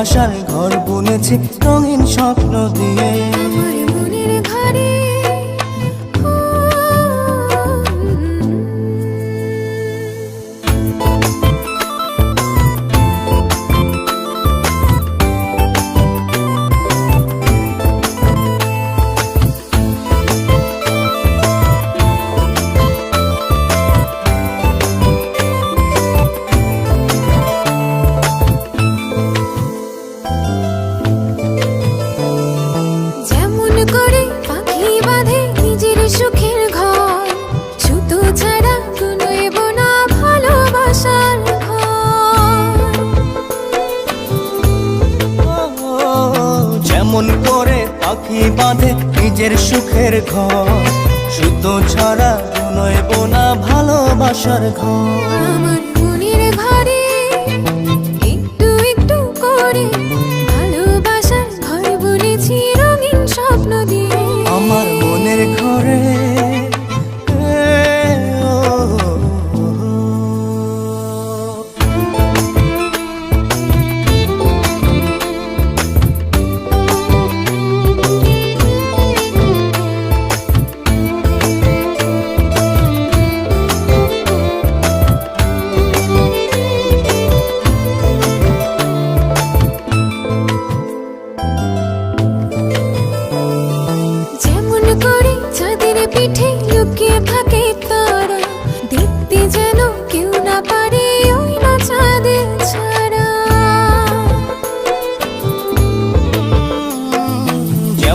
আশায় ঘর বুনেছি রঙিন স্বপ্ন দিয়ে। নিজের সুখের ঘর। শুদ্ধ ছড়া নয় বোনা ভালোবাসার ঘর।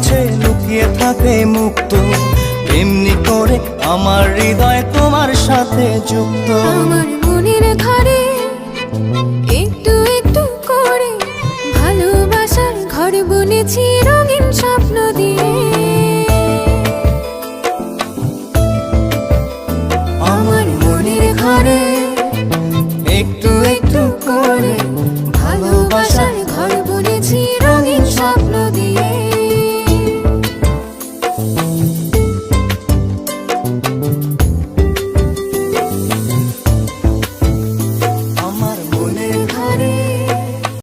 মাঝে লুকিয়ে থাকে মুক্ত। এমনি করে আমার হৃদয় তোমার সাথে যুক্ত। আমার মনের ঘরে একটু একটু করে ভালোবাসার ঘর বনেছি রঙিন স্বপ্ন দিয়ে।